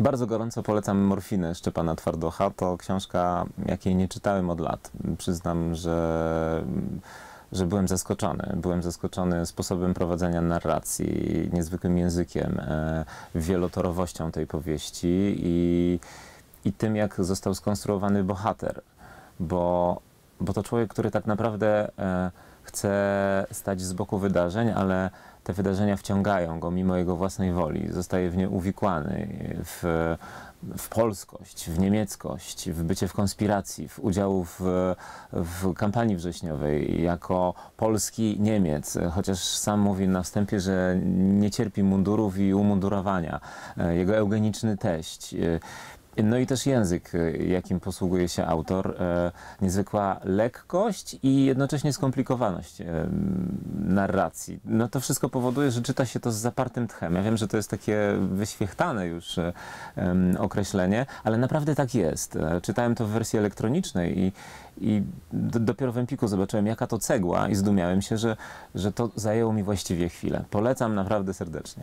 Bardzo gorąco polecam Morfinę Szczepana Twardocha. To książka, jakiej nie czytałem od lat. Przyznam, że, że byłem zaskoczony. Byłem zaskoczony sposobem prowadzenia narracji, niezwykłym językiem, e, wielotorowością tej powieści i, i tym, jak został skonstruowany bohater. Bo, bo to człowiek, który tak naprawdę e, chce stać z boku wydarzeń, ale te wydarzenia wciągają go mimo jego własnej woli. Zostaje w nie uwikłany w, w polskość, w niemieckość, w bycie w konspiracji, w udział w, w kampanii wrześniowej jako polski Niemiec, chociaż sam mówi na wstępie, że nie cierpi mundurów i umundurowania. Jego eugeniczny teść. No i też język, jakim posługuje się autor. E, niezwykła lekkość i jednocześnie skomplikowaność e, narracji. No to wszystko powoduje, że czyta się to z zapartym tchem. Ja wiem, że to jest takie wyświechtane już e, określenie, ale naprawdę tak jest. Czytałem to w wersji elektronicznej i, i dopiero w Empiku zobaczyłem, jaka to cegła i zdumiałem się, że, że to zajęło mi właściwie chwilę. Polecam naprawdę serdecznie.